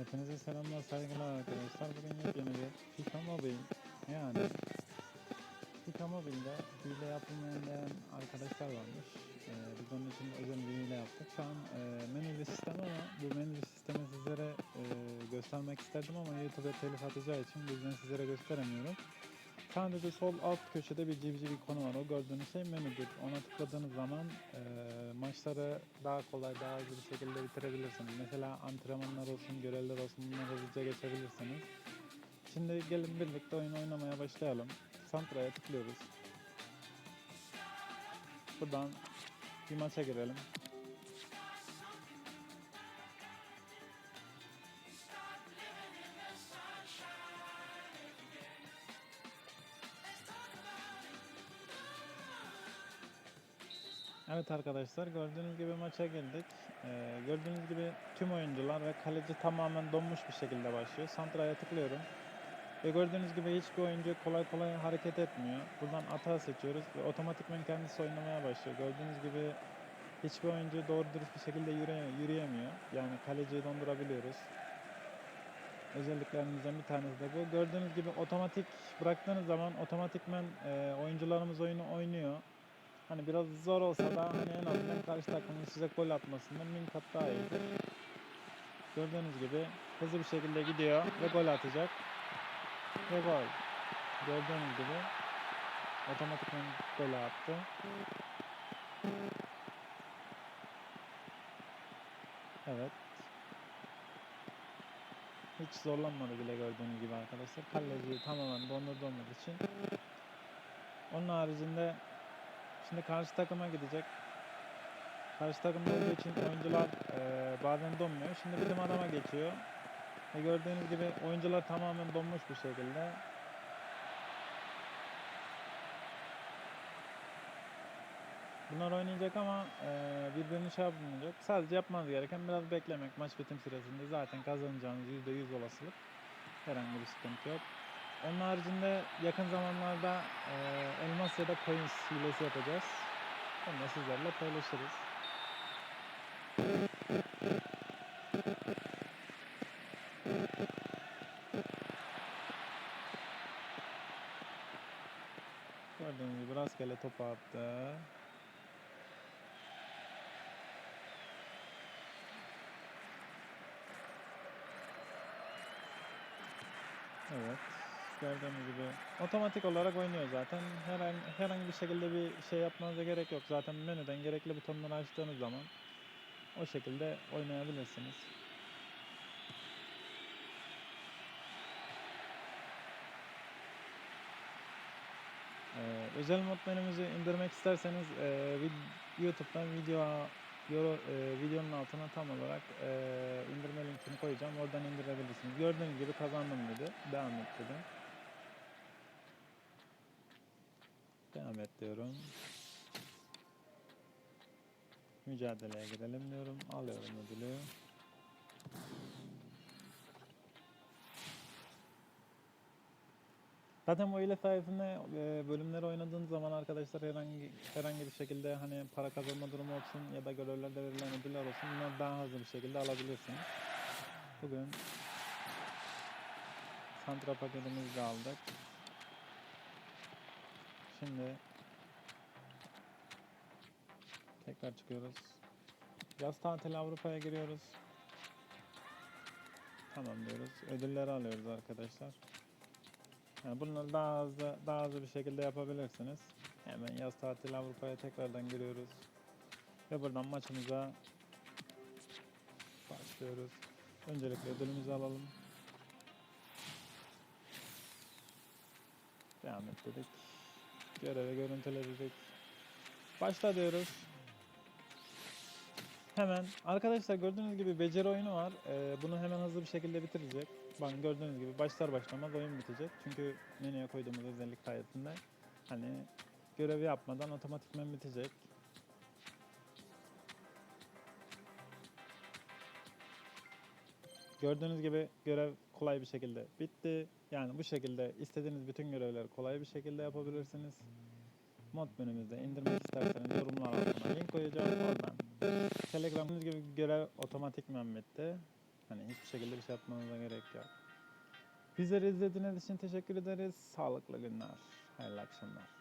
Hepinize selamlar, saygılar arkadaşlar. Bugün yepyeni bir FIFA Mobile yani FIFA Mobile'de hile yapılmayan arkadaşlar varmış. Ee, biz onun için özel bir hile yaptık. Şu an e, menülü sistem ama bu menülü sistemi sizlere e, göstermek isterdim ama YouTube'a telif atacağı için bu yüzden sizlere gösteremiyorum. Sadece sol alt köşede bir civciv ikonu var. O gördüğünüz şey menüdür. Ona tıkladığınız zaman e, maçları daha kolay, daha hızlı bir şekilde bitirebilirsiniz. Mesela antrenmanlar olsun, görevler olsun bunları hızlıca geçebilirsiniz. Şimdi gelin birlikte oyun oynamaya başlayalım. Santra'ya tıklıyoruz. Buradan bir maça girelim. Evet arkadaşlar gördüğünüz gibi maça girdik. Ee, gördüğünüz gibi tüm oyuncular ve kaleci tamamen donmuş bir şekilde başlıyor. Santra'ya tıklıyorum. Ve gördüğünüz gibi hiçbir oyuncu kolay kolay hareket etmiyor. Buradan atağı seçiyoruz ve otomatikman kendisi oynamaya başlıyor. Gördüğünüz gibi hiçbir oyuncu doğru dürüst bir şekilde yürüye- yürüyemiyor. Yani kaleciyi dondurabiliyoruz. Özelliklerimizden bir tanesi de bu. Gördüğünüz gibi otomatik bıraktığınız zaman otomatikmen e, oyuncularımız oyunu oynuyor. Hani biraz zor olsa da hani en azından karşı takımın size gol atmasından bin kat daha iyidir. Gördüğünüz gibi hızlı bir şekilde gidiyor ve gol atacak. Ve gol. Gördüğünüz gibi otomatikman gol attı. Evet. Hiç zorlanmadı bile gördüğünüz gibi arkadaşlar. Kaleciyi tamamen dondurduğumuz için. Onun haricinde Şimdi karşı takıma gidecek. Karşı takımda olduğu için oyuncular eee, bazen donmuyor. Şimdi bizim adama geçiyor. Ve gördüğünüz gibi oyuncular tamamen donmuş bir şekilde. Bunlar oynayacak ama eee birbirini şey yapmayacak. Sadece yapmanız gereken biraz beklemek. Maç bitim süresinde zaten kazanacağınız %100 olasılık. Herhangi bir sıkıntı yok. Onun haricinde yakın zamanlarda eee elmas ya da coins hilesi yapacağız. Onu da sizlerle paylaşırız. Gördüğünüz gibi rastgele topu attı. Evet. Gördüğünüz gibi otomatik olarak oynuyor zaten. Herhangi, herhangi bir şekilde bir şey yapmanıza gerek yok. Zaten menüden gerekli butonları açtığınız zaman o şekilde oynayabilirsiniz. Ee, özel mod menümüzü indirmek isterseniz e, vid- YouTube'dan video Euro, e, videonun altına tam olarak e, indirme linkini koyacağım. Oradan indirebilirsiniz. Gördüğünüz gibi kazandım dedi. Devam et dedim. Devam diyorum. Mücadeleye girelim diyorum. Alıyorum ödülü. Zaten bu ile sayesinde e, bölümleri oynadığınız zaman arkadaşlar herhangi herhangi bir şekilde hani para kazanma durumu olsun ya da görevlerde verilen ödüller olsun bunları daha hızlı bir şekilde alabilirsiniz. Bugün Santra paketimizi de aldık. Şimdi tekrar çıkıyoruz. Yaz tatili Avrupa'ya giriyoruz. Tamam diyoruz. Ödülleri alıyoruz arkadaşlar. Yani bunları daha hızlı, daha hızlı bir şekilde yapabilirsiniz. Hemen yaz tatili Avrupa'ya tekrardan giriyoruz. Ve buradan maçımıza başlıyoruz. Öncelikle ödülümüzü alalım. Devam et dedik. Görevi görüntüle dedik. Başla diyoruz. Hemen arkadaşlar gördüğünüz gibi beceri oyunu var. Ee, bunu hemen hızlı bir şekilde bitirecek. Bakın gördüğünüz gibi başlar başlamaz oyun bitecek. Çünkü menüye koyduğumuz özellik sayesinde hani görevi yapmadan otomatikman bitecek. Gördüğünüz gibi görev kolay bir şekilde bitti. Yani bu şekilde istediğiniz bütün görevleri kolay bir şekilde yapabilirsiniz. Mod menümüzde indirmek isterseniz yorumlar altına link koyacağım oradan. Telegram'ınız gibi görev otomatikman bitti. Hani hiçbir şekilde bir şey yapmanıza gerek yok. Bizleri izlediğiniz için teşekkür ederiz. Sağlıklı günler. Hayırlı akşamlar.